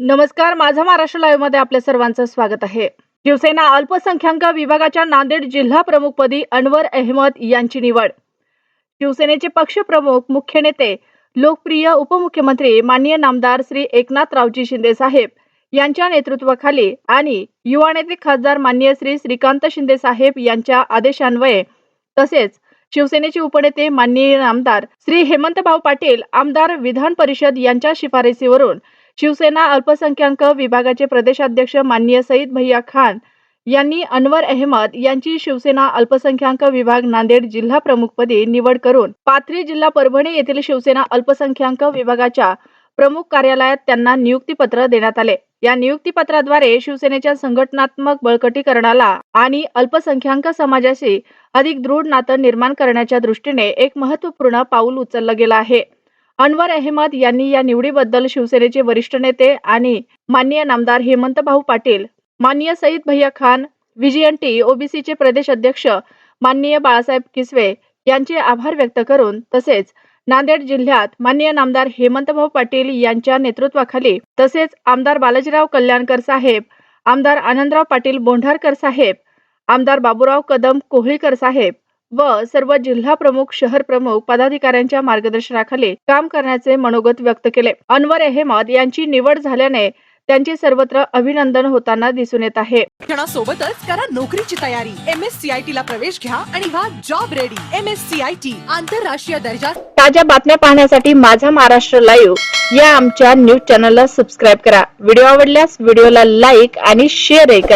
नमस्कार माझा महाराष्ट्र लाईव्हमध्ये आपल्या सर्वांचं स्वागत आहे. शिवसेना अल्पसंख्याक विभागाच्या नांदेड जिल्हा प्रमुखपदी अनवर अहमद यांची निवड. शिवसेनेचे पक्षप्रमुख मुख्य नेते लोकप्रिय उपमुख्यमंत्री माननीय नामदार श्री एकनाथरावजी शिंदे साहेब यांच्या नेतृत्वाखाली आणि युवा नेते खासदार माननीय श्री श्रीकांत शिंदे साहेब यांच्या आदेशान्वये तसेच शिवसेनेचे उपनेते माननीय आमदार श्री हेमंतभाऊ पाटील आमदार विधान परिषद यांच्या शिफारसीवरून शिवसेना अल्पसंख्याक विभागाचे प्रदेशाध्यक्ष माननीय सईद भैया खान यांनी अनवर अहमद यांची शिवसेना अल्पसंख्याक विभाग नांदेड जिल्हा प्रमुखपदी निवड करून पाथरी जिल्हा परभणी येथील शिवसेना अल्पसंख्याक विभागाच्या प्रमुख कार्यालयात त्यांना नियुक्तीपत्र देण्यात आले. या नियुक्तीपत्राद्वारे शिवसेनेच्या संघटनात्मक बळकटीकरणाला आणि अल्पसंख्याक समाजाशी अधिक दृढ नातं निर्माण करण्याच्या दृष्टीने एक महत्त्वपूर्ण पाऊल उचललं गेलं आहे. अनवर अहमद यांनी या निवडीबद्दल शिवसेनेचे वरिष्ठ नेते आणि माननीय नामदार हेमंतभाऊ पाटील माननीय सईद भैया खान व्हीजीएनटी ओबीसीचे प्रदेश अध्यक्ष माननीय बाळासाहेब किसवे यांचे आभार व्यक्त करून तसेच नांदेड जिल्ह्यात माननीय नामदार हेमंतभाऊ पाटील यांच्या नेतृत्वाखाली तसेच आमदार बालाजीराव कल्याणकर साहेब आमदार आनंदराव पाटील बोंढारकर साहेब आमदार बाबूराव कदम कोहळीकर साहेब व सर्व जिल्हा प्रमुख शहर प्रमुख पदाधिकाऱ्यांच्या मार्गदर्शनाखाली काम करण्याचे मनोगत व्यक्त केले. अनवर अहमद यांची निवड झाल्याने त्यांचे सर्वत्र अभिनंदन होताना दिसून येत आहे. शिक्षणासोबतच करा नोकरीची तयारी. M S C I T ला प्रवेश घ्या आणि व्हा job ready M S C I T आंतरराष्ट्रीय दर्जा ताज्या बातम्या पाहण्यासाठी माझा महाराष्ट्र लाईव्ह या आमच्या न्यूज चॅनलला सबस्क्राईब करा. व्हिडिओ आवडल्यास व्हिडिओला लाईक आणि शेअर करा.